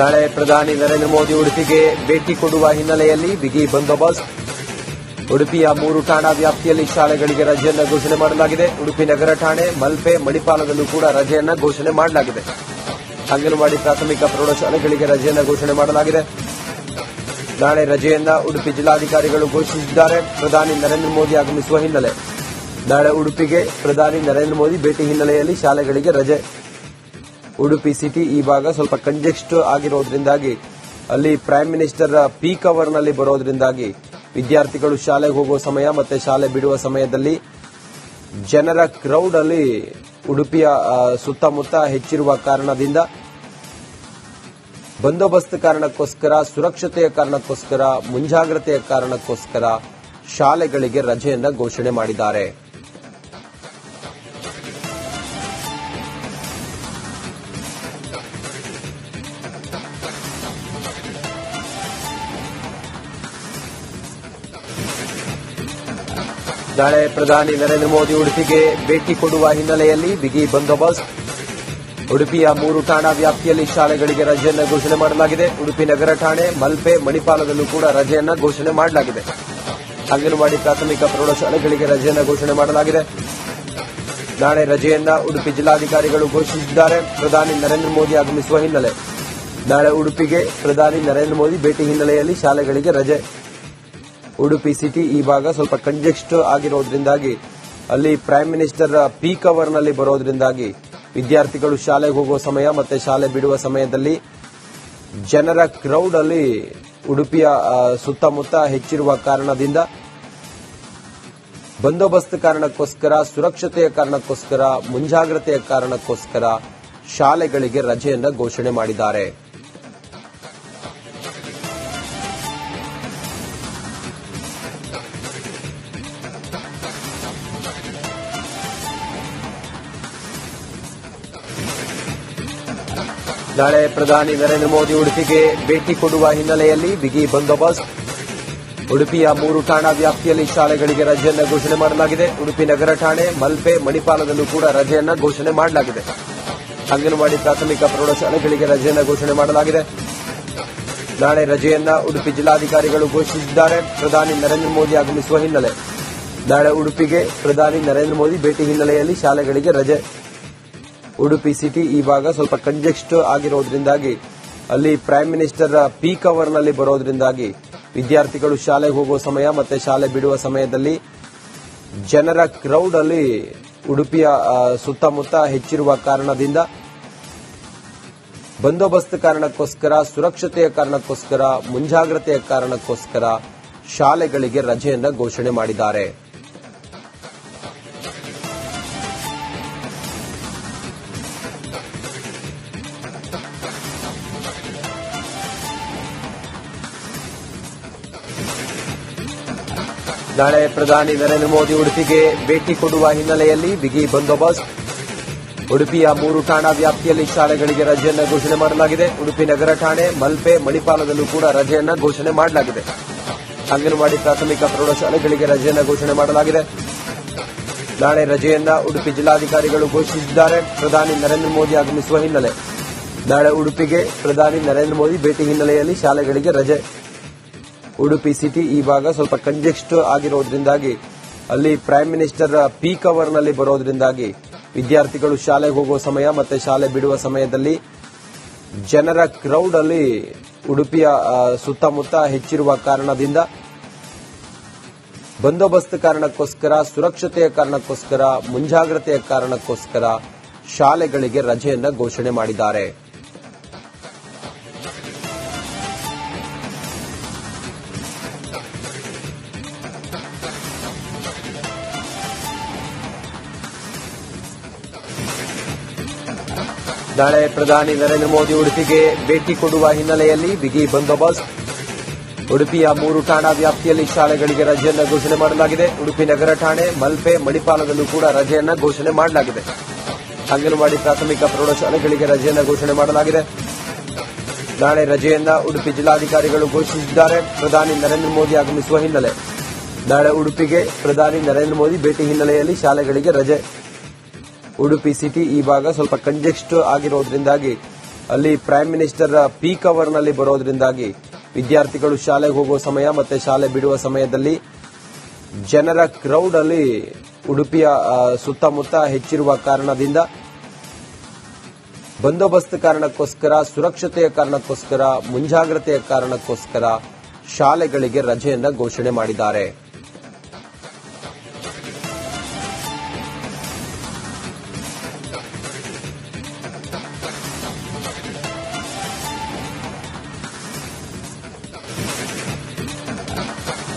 ನಾಳೆ ಪ್ರಧಾನಿ ನರೇಂದ್ರ ಮೋದಿ ಉಡುಪಿಗೆ ಭೇಟಿ ಕೊಡುವ ಹಿನ್ನೆಲೆಯಲ್ಲಿ ಬಿಗಿ ಬಂದೋಬಸ್ತ್. ಉಡುಪಿಯ ಮೂರು ಠಾಣಾ ವ್ಯಾಪ್ತಿಯಲ್ಲಿ ಶಾಲೆಗಳಿಗೆ ರಜೆಯನ್ನು ಘೋಷಣೆ ಮಾಡಲಾಗಿದೆ. ಉಡುಪಿ ನಗರ ಠಾಣೆ, ಮಲ್ಪೆ, ಮಣಿಪಾಲದಲ್ಲೂ ಕೂಡ ರಜೆಯನ್ನು ಘೋಷಣೆ ಮಾಡಲಾಗಿದೆ. ಅಂಗನವಾಡಿ ಪ್ರಾಥಮಿಕ ಪ್ರೌಢಶಾಲೆಗಳಿಗೆ ರಜೆಯನ್ನು ಘೋಷಣೆ ಮಾಡಲಾಗಿದೆ. ನಾಳೆ ರಜೆಯನ್ನ ಉಡುಪಿ ಜಿಲ್ಲಾಧಿಕಾರಿಗಳು ಘೋಷಿಸಿದ್ದಾರೆ. ಪ್ರಧಾನಿ ನರೇಂದ್ರ ಮೋದಿ ಆಗಮಿಸುವ ಹಿನ್ನೆಲೆ. ನಾಳೆ ಉಡುಪಿಗೆ ಪ್ರಧಾನಿ ನರೇಂದ್ರ ಮೋದಿ ಭೇಟಿ ಹಿನ್ನೆಲೆಯಲ್ಲಿ ಶಾಲೆಗಳಿಗೆ ರಜೆ ಉಡುಪಿ ಸಿಟಿ ಈ ಭಾಗ ಸ್ವಲ್ಪ ಕಂಜೆಸ್ಟ್ ಆಗಿರೋದ್ರಿಂದಾಗಿ, ಅಲ್ಲಿ ಪ್ರೈಮ್ ಮಿನಿಸ್ಟರ್ ಪೀಕ್ ಅವರ್ನಲ್ಲಿ ಬರೋದ್ರಿಂದಾಗಿ ವಿದ್ಯಾರ್ಥಿಗಳು ಶಾಲೆಗೆ ಹೋಗುವ ಸಮಯ ಮತ್ತೆ ಶಾಲೆ ಬಿಡುವ ಸಮಯದಲ್ಲಿ ಜನರ ಕ್ರೌಡ್ ಅಲ್ಲಿ ಉಡುಪಿಯ ಸುತ್ತಮುತ್ತ ಹೆಚ್ಚಿರುವ ಕಾರಣದಿಂದ ಬಂದೋಬಸ್ತ್ ಕಾರಣಕ್ಕೋಸ್ಕರ, ಸುರಕ್ಷತೆಯ ಕಾರಣಕ್ಕೋಸ್ಕರ, ಮುಂಜಾಗ್ರತೆಯ ಕಾರಣಕ್ಕೋಸ್ಕರ ಶಾಲೆಗಳಿಗೆ ರಜೆಯನ್ನು ಘೋಷಣೆ ಮಾಡಿದ್ದಾರೆ. ನಾಳೆ ಪ್ರಧಾನಿ ನರೇಂದ್ರ ಮೋದಿ ಉಡುಪಿಗೆ ಭೇಟಿ ಕೊಡುವ ಹಿನ್ನೆಲೆಯಲ್ಲಿ ಬಿಗಿ ಬಂದೋಬಸ್ತ್. ಉಡುಪಿಯ ಮೂರು ಠಾಣಾ ವ್ಯಾಪ್ತಿಯಲ್ಲಿ ಶಾಲೆಗಳಿಗೆ ರಜೆಯನ್ನು ಘೋಷಣೆ ಮಾಡಲಾಗಿದೆ. ಉಡುಪಿ ನಗರ ಠಾಣೆ, ಮಲ್ಪೆ, ಮಣಿಪಾಲದಲ್ಲೂ ಕೂಡ ರಜೆಯನ್ನು ಘೋಷಣೆ ಮಾಡಲಾಗಿದೆ. ಅಂಗನವಾಡಿ ಪ್ರಾಥಮಿಕ ಪ್ರೌಢಶಾಲೆಗಳಿಗೆ ರಜೆಯನ್ನು ಘೋಷಣೆ ಮಾಡಲಾಗಿದೆ. ನಾಳೆ ರಜೆಯನ್ನ ಉಡುಪಿ ಜಿಲ್ಲಾಧಿಕಾರಿಗಳು ಘೋಷಿಸಿದ್ದಾರೆ. ಪ್ರಧಾನಿ ನರೇಂದ್ರ ಮೋದಿ ಆಗಮಿಸುವ ಹಿನ್ನೆಲೆ. ನಾಳೆ ಉಡುಪಿಗೆ ಪ್ರಧಾನಿ ನರೇಂದ್ರ ಮೋದಿ ಭೇಟಿ ಹಿನ್ನೆಲೆಯಲ್ಲಿ ಶಾಲೆಗಳಿಗೆ ರಜೆ ಉಡುಪಿ ಸಿಟಿ ಈ ಭಾಗ ಸ್ವಲ್ಪ ಕಂಜೆಸ್ಟ್ ಆಗಿರೋದ್ರಿಂದಾಗಿ, ಅಲ್ಲಿ ಪ್ರೈಮ್ ಮಿನಿಸ್ಟರ್ ಪೀಕ್ ಅವರ್ನಲ್ಲಿ ಬರೋದ್ರಿಂದಾಗಿ ವಿದ್ಯಾರ್ಥಿಗಳು ಶಾಲೆಗೆ ಹೋಗುವ ಸಮಯ ಮತ್ತೆ ಶಾಲೆ ಬಿಡುವ ಸಮಯದಲ್ಲಿ ಜನರ ಕ್ರೌಡ್ ಅಲ್ಲಿ ಉಡುಪಿಯ ಸುತ್ತಮುತ್ತ ಹೆಚ್ಚಿರುವ ಕಾರಣದಿಂದ ಬಂದೋಬಸ್ತ್ ಕಾರಣಕ್ಕೋಸ್ಕರ, ಸುರಕ್ಷತೆಯ ಕಾರಣಕ್ಕೋಸ್ಕರ, ಮುಂಜಾಗ್ರತೆಯ ಕಾರಣಕ್ಕೋಸ್ಕರ ಶಾಲೆಗಳಿಗೆ ರಜೆಯನ್ನು ಘೋಷಣೆ ಮಾಡಿದ್ದಾರೆ. ನಾಳೆ ಪ್ರಧಾನಿ ನರೇಂದ್ರ ಮೋದಿ ಉಡುಪಿಗೆ ಭೇಟಿ ಕೊಡುವ ಹಿನ್ನೆಲೆಯಲ್ಲಿ ಬಿಗಿ ಬಂದೋಬಸ್ತ್. ಉಡುಪಿಯ ಮೂರು ಠಾಣಾ ವ್ಯಾಪ್ತಿಯಲ್ಲಿ ಶಾಲೆಗಳಿಗೆ ರಜೆಯನ್ನು ಘೋಷಣೆ ಮಾಡಲಾಗಿದೆ. ಉಡುಪಿ ನಗರ ಠಾಣೆ, ಮಲ್ಪೆ, ಮಣಿಪಾಲದಲ್ಲೂ ಕೂಡ ರಜೆಯನ್ನು ಘೋಷಣೆ ಮಾಡಲಾಗಿದೆ. ಅಂಗನವಾಡಿ ಪ್ರಾಥಮಿಕ ಪ್ರೌಢಶಾಲೆಗಳಿಗೆ ರಜೆಯನ್ನು ಘೋಷಣೆ ಮಾಡಲಾಗಿದೆ. ನಾಳೆ ರಜೆಯನ್ನ ಉಡುಪಿ ಜಿಲ್ಲಾಧಿಕಾರಿಗಳು ಘೋಷಿಸಿದ್ದಾರೆ. ಪ್ರಧಾನಿ ನರೇಂದ್ರ ಮೋದಿ ಆಗಮಿಸುವ ಹಿನ್ನೆಲೆ. ನಾಳೆ ಉಡುಪಿಗೆ ಪ್ರಧಾನಿ ನರೇಂದ್ರ ಮೋದಿ ಭೇಟಿ ಹಿನ್ನೆಲೆಯಲ್ಲಿ ಶಾಲೆಗಳಿಗೆ ರಜೆ ಉಡುಪಿ ಸಿಟಿ ಈ ಭಾಗ ಸ್ವಲ್ಪ ಕಂಜೆಸ್ಟ್ ಆಗಿರೋದ್ರಿಂದಾಗಿ, ಅಲ್ಲಿ ಪ್ರೈಮ್ ಮಿನಿಸ್ಟರ್ ಪೀಕ್ ಅವರ್ನಲ್ಲಿ ಬರೋದ್ರಿಂದಾಗಿ ವಿದ್ಯಾರ್ಥಿಗಳು ಶಾಲೆಗೆ ಹೋಗುವ ಸಮಯ ಮತ್ತೆ ಶಾಲೆ ಬಿಡುವ ಸಮಯದಲ್ಲಿ ಜನರ ಕ್ರೌಡ್ ಅಲ್ಲಿ ಉಡುಪಿಯ ಸುತ್ತಮುತ್ತ ಹೆಚ್ಚಿರುವ ಕಾರಣದಿಂದ ಬಂದೋಬಸ್ತ್ ಕಾರಣಕ್ಕೋಸ್ಕರ, ಸುರಕ್ಷತೆಯ ಕಾರಣಕ್ಕೋಸ್ಕರ, ಮುಂಜಾಗ್ರತೆಯ ಕಾರಣಕ್ಕೋಸ್ಕರ ಶಾಲೆಗಳಿಗೆ ರಜೆಯನ್ನು ಘೋಷಣೆ ಮಾಡಿದ್ದಾರೆ. ನಾಳೆ ಪ್ರಧಾನಿ ನರೇಂದ್ರ ಮೋದಿ ಉಡುಪಿಗೆ ಭೇಟಿ ಕೊಡುವ ಹಿನ್ನೆಲೆಯಲ್ಲಿ ಬಿಗಿ ಬಂದೋಬಸ್ತ್. ಉಡುಪಿಯ ಮೂರು ಠಾಣಾ ವ್ಯಾಪ್ತಿಯಲ್ಲಿ ಶಾಲೆಗಳಿಗೆ ರಜೆಯನ್ನು ಘೋಷಣೆ ಮಾಡಲಾಗಿದೆ. ಉಡುಪಿ ನಗರ ಠಾಣೆ, ಮಲ್ಪೆ, ಮಣಿಪಾಲದಲ್ಲೂ ಕೂಡ ರಜೆಯನ್ನು ಘೋಷಣೆ ಮಾಡಲಾಗಿದೆ. ಅಂಗನವಾಡಿ ಪ್ರಾಥಮಿಕ ಪ್ರೌಢಶಾಲೆಗಳಿಗೆ ರಜೆಯನ್ನು ಘೋಷಣೆ ಮಾಡಲಾಗಿದೆ. ನಾಳೆ ರಜೆಯನ್ನ ಉಡುಪಿ ಜಿಲ್ಲಾಧಿಕಾರಿಗಳು ಘೋಷಿಸಿದ್ದಾರೆ. ಪ್ರಧಾನಿ ನರೇಂದ್ರ ಮೋದಿ ಆಗಮಿಸುವ ಹಿನ್ನೆಲೆ. ನಾಳೆ ಉಡುಪಿಗೆ ಪ್ರಧಾನಿ ನರೇಂದ್ರ ಮೋದಿ ಭೇಟಿ ಹಿನ್ನೆಲೆಯಲ್ಲಿ ಶಾಲೆಗಳಿಗೆ ರಜೆ ಉಡುಪಿ ಸಿಟಿ ಈ ಭಾಗ ಸ್ವಲ್ಪ ಕಂಜೆಸ್ಟ್ ಆಗಿರೋದ್ರಿಂದಾಗಿ, ಅಲ್ಲಿ ಪ್ರೈಮ್ ಮಿನಿಸ್ಟರ್ ಪೀಕ್ ಅವರ್ನಲ್ಲಿ ಬರೋದ್ರಿಂದಾಗಿ ವಿದ್ಯಾರ್ಥಿಗಳು ಶಾಲೆಗೆ ಹೋಗುವ ಸಮಯ ಮತ್ತೆ ಶಾಲೆ ಬಿಡುವ ಸಮಯದಲ್ಲಿ ಜನರ ಕ್ರೌಡ್ ಅಲ್ಲಿ ಉಡುಪಿಯ ಸುತ್ತಮುತ್ತ ಹೆಚ್ಚಿರುವ ಕಾರಣದಿಂದ ಬಂದೋಬಸ್ತ್ ಕಾರಣಕ್ಕೋಸ್ಕರ, ಸುರಕ್ಷತೆಯ ಕಾರಣಕ್ಕೋಸ್ಕರ, ಮುಂಜಾಗ್ರತೆಯ ಕಾರಣಕ್ಕೋಸ್ಕರ ಶಾಲೆಗಳಿಗೆ ರಜೆಯನ್ನು ಘೋಷಣೆ ಮಾಡಿದ್ದಾರೆ. ನಾಳೆ ಪ್ರಧಾನಿ ನರೇಂದ್ರ ಮೋದಿ ಉಡುಪಿಗೆ ಭೇಟಿ ಕೊಡುವ ಹಿನ್ನೆಲೆಯಲ್ಲಿ ಬಿಗಿ ಬಂದೋಬಸ್ತ್. ಉಡುಪಿಯ ಮೂರು ಠಾಣಾ ವ್ಯಾಪ್ತಿಯಲ್ಲಿ ಶಾಲೆಗಳಿಗೆ ರಜೆಯನ್ನು ಘೋಷಣೆ ಮಾಡಲಾಗಿದೆ. ಉಡುಪಿ ನಗರ ಠಾಣೆ, ಮಲ್ಪೆ, ಮಣಿಪಾಲದಲ್ಲೂ ಕೂಡ ರಜೆಯನ್ನು ಘೋಷಣೆ ಮಾಡಲಾಗಿದೆ. ಅಂಗನವಾಡಿ ಪ್ರಾಥಮಿಕ ಪ್ರೌಢಶಾಲೆಗಳಿಗೆ ರಜೆಯನ್ನು ಘೋಷಣೆ ಮಾಡಲಾಗಿದೆ. ನಾಳೆ ರಜೆಯನ್ನ ಉಡುಪಿ ಜಿಲ್ಲಾಧಿಕಾರಿಗಳು ಘೋಷಿಸಿದ್ದಾರೆ. ಪ್ರಧಾನಿ ನರೇಂದ್ರ ಮೋದಿ ಆಗಮಿಸುವ ಹಿನ್ನೆಲೆ. ನಾಳೆ ಉಡುಪಿಗೆ ಪ್ರಧಾನಿ ನರೇಂದ್ರ ಮೋದಿ ಭೇಟಿ ಹಿನ್ನೆಲೆಯಲ್ಲಿ ಶಾಲೆಗಳಿಗೆ ರಜೆ ಉಡುಪಿ ಸಿಟಿ ಈ ಭಾಗ ಸ್ವಲ್ಪ ಕಂಜೆಸ್ಟ್ ಆಗಿರೋದ್ರಿಂದಾಗಿ, ಅಲ್ಲಿ ಪ್ರೈಮ್ ಮಿನಿಸ್ಟರ್ ಪೀಕ್ ಅವರ್ನಲ್ಲಿ ಬರೋದ್ರಿಂದಾಗಿ ವಿದ್ಯಾರ್ಥಿಗಳು ಶಾಲೆಗೆ ಹೋಗುವ ಸಮಯ ಮತ್ತೆ ಶಾಲೆ ಬಿಡುವ ಸಮಯದಲ್ಲಿ ಜನರ ಕ್ರೌಡ್ ಅಲ್ಲಿ ಉಡುಪಿಯ ಸುತ್ತಮುತ್ತ ಹೆಚ್ಚಿರುವ ಕಾರಣದಿಂದ ಬಂದೋಬಸ್ತ್ ಕಾರಣಕ್ಕೋಸ್ಕರ, ಸುರಕ್ಷತೆಯ ಕಾರಣಕ್ಕೋಸ್ಕರ, ಮುಂಜಾಗ್ರತೆಯ ಕಾರಣಕ್ಕೋಸ್ಕರ ಶಾಲೆಗಳಿಗೆ ರಜೆಯನ್ನು ಘೋಷಣೆ ಮಾಡಿದ್ದಾರೆ.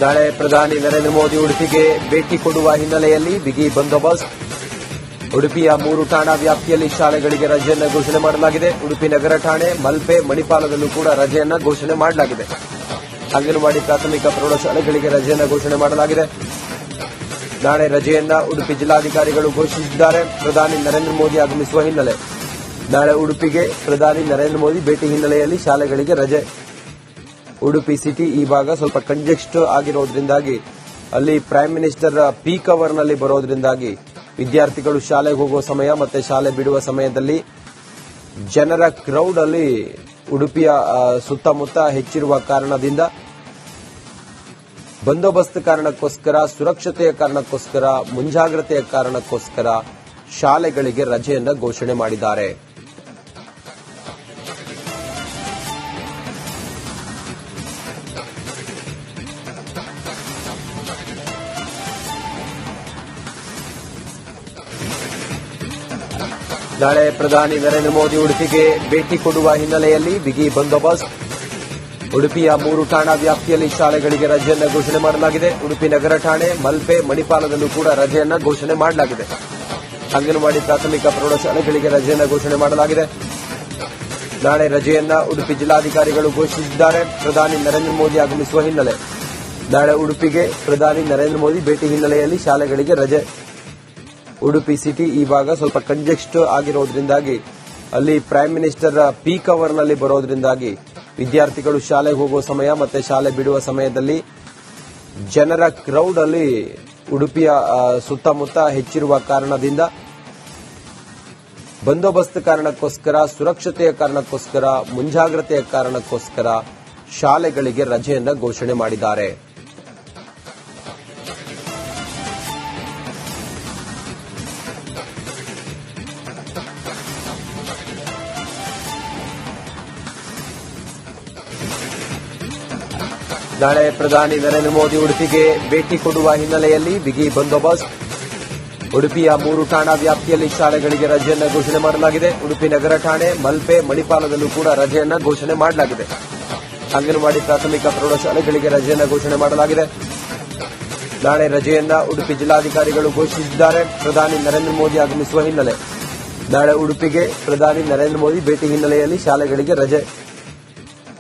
ನಾಳೆ ಪ್ರಧಾನಿ ನರೇಂದ್ರ ಮೋದಿ ಉಡುಪಿಗೆ ಭೇಟಿ ಕೊಡುವ ಹಿನ್ನೆಲೆಯಲ್ಲಿ ಬಿಗಿ ಬಂದೋಬಸ್ತ್. ಉಡುಪಿಯ ಮೂರು ಠಾಣಾ ವ್ಯಾಪ್ತಿಯಲ್ಲಿ ಶಾಲೆಗಳಿಗೆ ರಜೆಯನ್ನು ಘೋಷಣೆ ಮಾಡಲಾಗಿದೆ. ಉಡುಪಿ ನಗರ ಠಾಣೆ, ಮಲ್ಪೆ, ಮಣಿಪಾಲದಲ್ಲೂ ಕೂಡ ರಜೆಯನ್ನು ಘೋಷಣೆ ಮಾಡಲಾಗಿದೆ. ಅಂಗನವಾಡಿ ಪ್ರಾಥಮಿಕ ಪ್ರೌಢಶಾಲೆಗಳಿಗೆ ರಜೆಯನ್ನು ಘೋಷಣೆ ಮಾಡಲಾಗಿದೆ. ನಾಳೆ ರಜೆಯನ್ನ ಉಡುಪಿ ಜಿಲ್ಲಾಧಿಕಾರಿಗಳು ಘೋಷಿಸಿದ್ದಾರೆ. ಪ್ರಧಾನಿ ನರೇಂದ್ರ ಮೋದಿ ಆಗಮಿಸುವ ಹಿನ್ನೆಲೆ. ನಾಳೆ ಉಡುಪಿಗೆ ಪ್ರಧಾನಿ ನರೇಂದ್ರ ಮೋದಿ ಭೇಟಿ ಹಿನ್ನೆಲೆಯಲ್ಲಿ ಶಾಲೆಗಳಿಗೆ ರಜೆ ಉಡುಪಿ ಸಿಟಿ ಈ ಭಾಗ ಸ್ವಲ್ಪ ಕಂಜೆಸ್ಟ್ ಆಗಿರೋದ್ರಿಂದಾಗಿ, ಅಲ್ಲಿ ಪ್ರೈಮ್ ಮಿನಿಸ್ಟರ್ ಪೀಕ್ ಅವರ್ನಲ್ಲಿ ಬರೋದ್ರಿಂದಾಗಿ ವಿದ್ಯಾರ್ಥಿಗಳು ಶಾಲೆಗೆ ಹೋಗುವ ಸಮಯ ಮತ್ತೆ ಶಾಲೆ ಬಿಡುವ ಸಮಯದಲ್ಲಿ ಜನರ ಕ್ರೌಡ್ ಅಲ್ಲಿ ಉಡುಪಿಯ ಸುತ್ತಮುತ್ತ ಹೆಚ್ಚಿರುವ ಕಾರಣದಿಂದ ಬಂದೋಬಸ್ತ್ ಕಾರಣಕ್ಕೋಸ್ಕರ, ಸುರಕ್ಷತೆಯ ಕಾರಣಕ್ಕೋಸ್ಕರ, ಮುಂಜಾಗ್ರತೆಯ ಕಾರಣಕ್ಕೋಸ್ಕರ ಶಾಲೆಗಳಿಗೆ ರಜೆಯನ್ನು ಘೋಷಣೆ ಮಾಡಿದ್ದಾರೆ. ನಾಳೆ ಪ್ರಧಾನಿ ನರೇಂದ್ರ ಮೋದಿ ಉಡುಪಿಗೆ ಭೇಟಿ ಕೊಡುವ ಹಿನ್ನೆಲೆಯಲ್ಲಿ ಬಿಗಿ ಬಂದೋಬಸ್ತ್. ಉಡುಪಿಯ ಮೂರು ಠಾಣಾ ವ್ಯಾಪ್ತಿಯಲ್ಲಿ ಶಾಲೆಗಳಿಗೆ ರಜೆಯನ್ನು ಘೋಷಣೆ ಮಾಡಲಾಗಿದೆ. ಉಡುಪಿ ನಗರ ಠಾಣೆ, ಮಲ್ಪೆ, ಮಣಿಪಾಲದಲ್ಲೂ ಕೂಡ ರಜೆಯನ್ನು ಘೋಷಣೆ ಮಾಡಲಾಗಿದೆ. ಅಂಗನವಾಡಿ ಪ್ರಾಥಮಿಕ ಪ್ರೌಢಶಾಲೆಗಳಿಗೆ ರಜೆಯನ್ನು ಘೋಷಣೆ ಮಾಡಲಾಗಿದೆ. ನಾಳೆ ರಜೆಯನ್ನ ಉಡುಪಿ ಜಿಲ್ಲಾಧಿಕಾರಿಗಳು ಘೋಷಿಸಿದ್ದಾರೆ. ಪ್ರಧಾನಿ ನರೇಂದ್ರ ಮೋದಿ ಆಗಮಿಸುವ ಹಿನ್ನೆಲೆ. ನಾಳೆ ಉಡುಪಿಗೆ ಪ್ರಧಾನಿ ನರೇಂದ್ರ ಮೋದಿ ಭೇಟಿ ಹಿನ್ನೆಲೆಯಲ್ಲಿ ಶಾಲೆಗಳಿಗೆ ರಜೆ ಉಡುಪಿ ಸಿಟಿ ಈ ಭಾಗ ಸ್ವಲ್ಪ ಕಂಜೆಸ್ಟ್ ಆಗಿರೋದ್ರಿಂದಾಗಿ, ಅಲ್ಲಿ ಪ್ರೈಮ್ ಮಿನಿಸ್ಟರ್ ಪೀಕ್ ಅವರ್ನಲ್ಲಿ ಬರೋದ್ರಿಂದಾಗಿ ವಿದ್ಯಾರ್ಥಿಗಳು ಶಾಲೆಗೆ ಹೋಗುವ ಸಮಯ ಮತ್ತೆ ಶಾಲೆ ಬಿಡುವ ಸಮಯದಲ್ಲಿ ಜನರ ಕ್ರೌಡ್ ಅಲ್ಲಿ ಉಡುಪಿಯ ಸುತ್ತಮುತ್ತ ಹೆಚ್ಚಿರುವ ಕಾರಣದಿಂದ ಬಂದೋಬಸ್ತ್ ಕಾರಣಕ್ಕೋಸ್ಕರ, ಸುರಕ್ಷತೆಯ ಕಾರಣಕ್ಕೋಸ್ಕರ, ಮುಂಜಾಗ್ರತೆಯ ಕಾರಣಕ್ಕೋಸ್ಕರ ಶಾಲೆಗಳಿಗೆ ರಜೆಯನ್ನು ಘೋಷಣೆ ಮಾಡಿದ್ದಾರೆ. ನಾಳೆ ಪ್ರಧಾನಿ ನರೇಂದ್ರ ಮೋದಿ ಉಡುಪಿಗೆ ಭೇಟಿ ಕೊಡುವ ಹಿನ್ನೆಲೆಯಲ್ಲಿ ಬಿಗಿ ಬಂದೋಬಸ್ತ್. ಉಡುಪಿಯ ಮೂರು ಠಾಣಾ ವ್ಯಾಪ್ತಿಯಲ್ಲಿ ಶಾಲೆಗಳಿಗೆ ರಜೆಯನ್ನು ಘೋಷಣೆ ಮಾಡಲಾಗಿದೆ. ಉಡುಪಿ ನಗರ ಠಾಣೆ, ಮಲ್ಪೆ, ಮಣಿಪಾಲದಲ್ಲೂ ಕೂಡ ರಜೆಯನ್ನು ಘೋಷಣೆ ಮಾಡಲಾಗಿದೆ. ಅಂಗನವಾಡಿ ಪ್ರಾಥಮಿಕ ಪ್ರೌಢಶಾಲೆಗಳಿಗೆ ರಜೆಯನ್ನು ಘೋಷಣೆ ಮಾಡಲಾಗಿದೆ. ನಾಳೆ ರಜೆಯನ್ನ ಉಡುಪಿ ಜಿಲ್ಲಾಧಿಕಾರಿಗಳು ಘೋಷಿಸಿದ್ದಾರೆ. ಪ್ರಧಾನಿ ನರೇಂದ್ರ ಮೋದಿ ಆಗಮಿಸುವ ಹಿನ್ನೆಲೆ. ನಾಳೆ ಉಡುಪಿಗೆ ಪ್ರಧಾನಿ ನರೇಂದ್ರ ಮೋದಿ ಭೇಟಿ ಹಿನ್ನೆಲೆಯಲ್ಲಿ ಶಾಲೆಗಳಿಗೆ ರಜೆ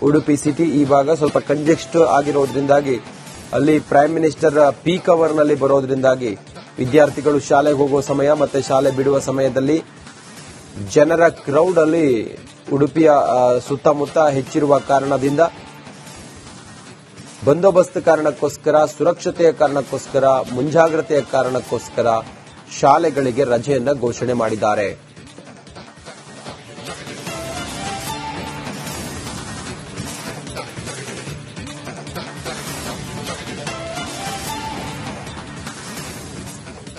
ಉಡುಪಿ ಸಿಟಿ ಈ ಭಾಗ ಸ್ವಲ್ಪ ಕಂಜೆಸ್ಟ್ ಆಗಿರೋದ್ರಿಂದಾಗಿ, ಅಲ್ಲಿ ಪ್ರೈಮ್ ಮಿನಿಸ್ಟರ್ ಪೀಕ್ ಅವರ್ನಲ್ಲಿ ಬರೋದ್ರಿಂದಾಗಿ ವಿದ್ಯಾರ್ಥಿಗಳು ಶಾಲೆಗೆ ಹೋಗುವ ಸಮಯ ಮತ್ತೆ ಶಾಲೆ ಬಿಡುವ ಸಮಯದಲ್ಲಿ ಜನರ ಕ್ರೌಡ್ ಅಲ್ಲಿ ಉಡುಪಿಯ ಸುತ್ತಮುತ್ತ ಹೆಚ್ಚಿರುವ ಕಾರಣದಿಂದ ಬಂದೋಬಸ್ತ್ ಕಾರಣಕ್ಕೋಸ್ಕರ, ಸುರಕ್ಷತೆಯ ಕಾರಣಕ್ಕೋಸ್ಕರ, ಮುಂಜಾಗ್ರತೆಯ ಕಾರಣಕ್ಕೋಸ್ಕರ ಶಾಲೆಗಳಿಗೆ ರಜೆಯನ್ನು ಘೋಷಣೆ ಮಾಡಿದ್ದಾರೆ.